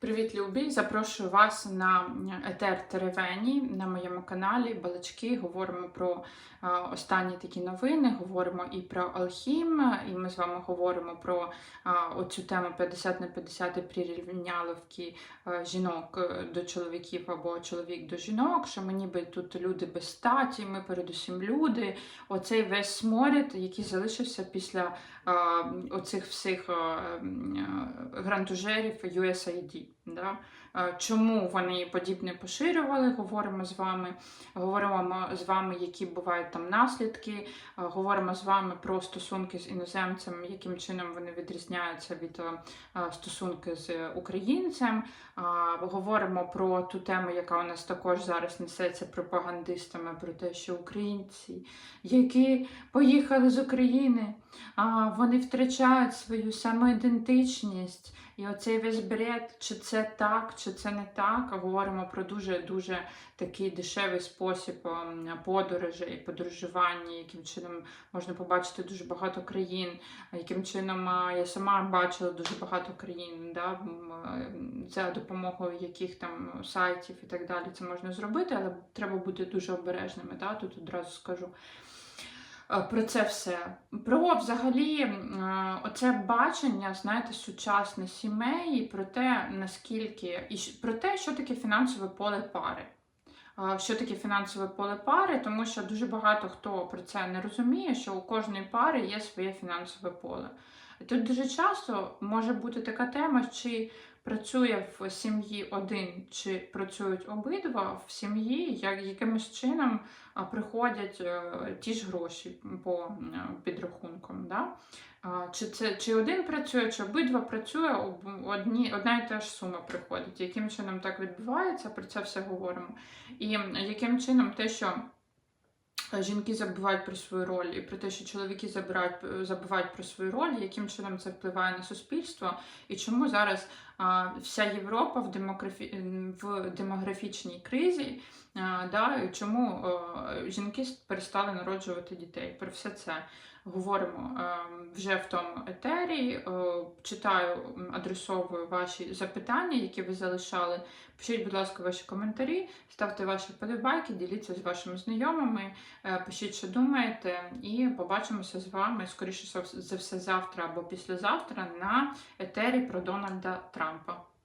Привіт, любі! Запрошую вас на етер Теревені на моєму каналі Балачки. Говоримо про е, останні такі новини, говоримо і про Алхім, і ми з вами говоримо про е, оцю тему 50 на 50 прирівняловки е, жінок до чоловіків або чоловік до жінок, що ми ніби тут люди без статі, ми передусім люди. Оцей весь сморід, який залишився після оцих всіх грантужерів USAID. Да? Чому вони подібне поширювали? Говоримо з вами, говоримо з вами, які бувають там наслідки, говоримо з вами про стосунки з іноземцем, яким чином вони відрізняються від стосунки з українцем. Говоримо про ту тему, яка у нас також зараз несеться пропагандистами, про те, що українці, які поїхали з України, вони втрачають свою самоідентичність. І оцей весь бред, це так, чи це не так. Говоримо про дуже-дуже такий дешевий спосіб ем, подорожей, подорожування, яким чином можна побачити дуже багато країн, яким чином е, я сама бачила дуже багато країн, да, е, за допомогою яких там сайтів і так далі це можна зробити, але треба бути дуже обережними. Да, тут одразу скажу. Е, Про це все. Про взагалі е, оце бачення, знаєте, сучасне сімей, про те, наскільки і про те, що таке фінансове поле пари. Що таке фінансове поле пари, тому що дуже багато хто про це не розуміє, що у кожної пари є своє фінансове поле. Тут дуже часто може бути така тема, чи працює в сім'ї один, чи працюють обидва в сім'ї, як якимось чином приходять е, ті ж гроші по підрахункам. Да? Чи це чи один працює, чи обидва працює, одні, одна і та ж сума приходить. Яким чином так відбувається, про це все говоримо. І яким чином те, що жінки забувають про свою роль, і про те, що чоловіки забирають, забувають про свою роль, яким чином це впливає на суспільство, і чому зараз вся Європа в, демографі... в демографічній кризі, да, чому е, жінки перестали народжувати дітей. Про все це говоримо е, вже в тому етері. Е, Читаю, адресовую ваші запитання, які ви залишали. Пишіть, будь ласка, ваші коментарі, ставте ваші вподобайки, діліться з вашими знайомими, пишіть, що думаєте, і побачимося з вами скоріше за все завтра або післязавтра на етері про Дональда Трампа. campo.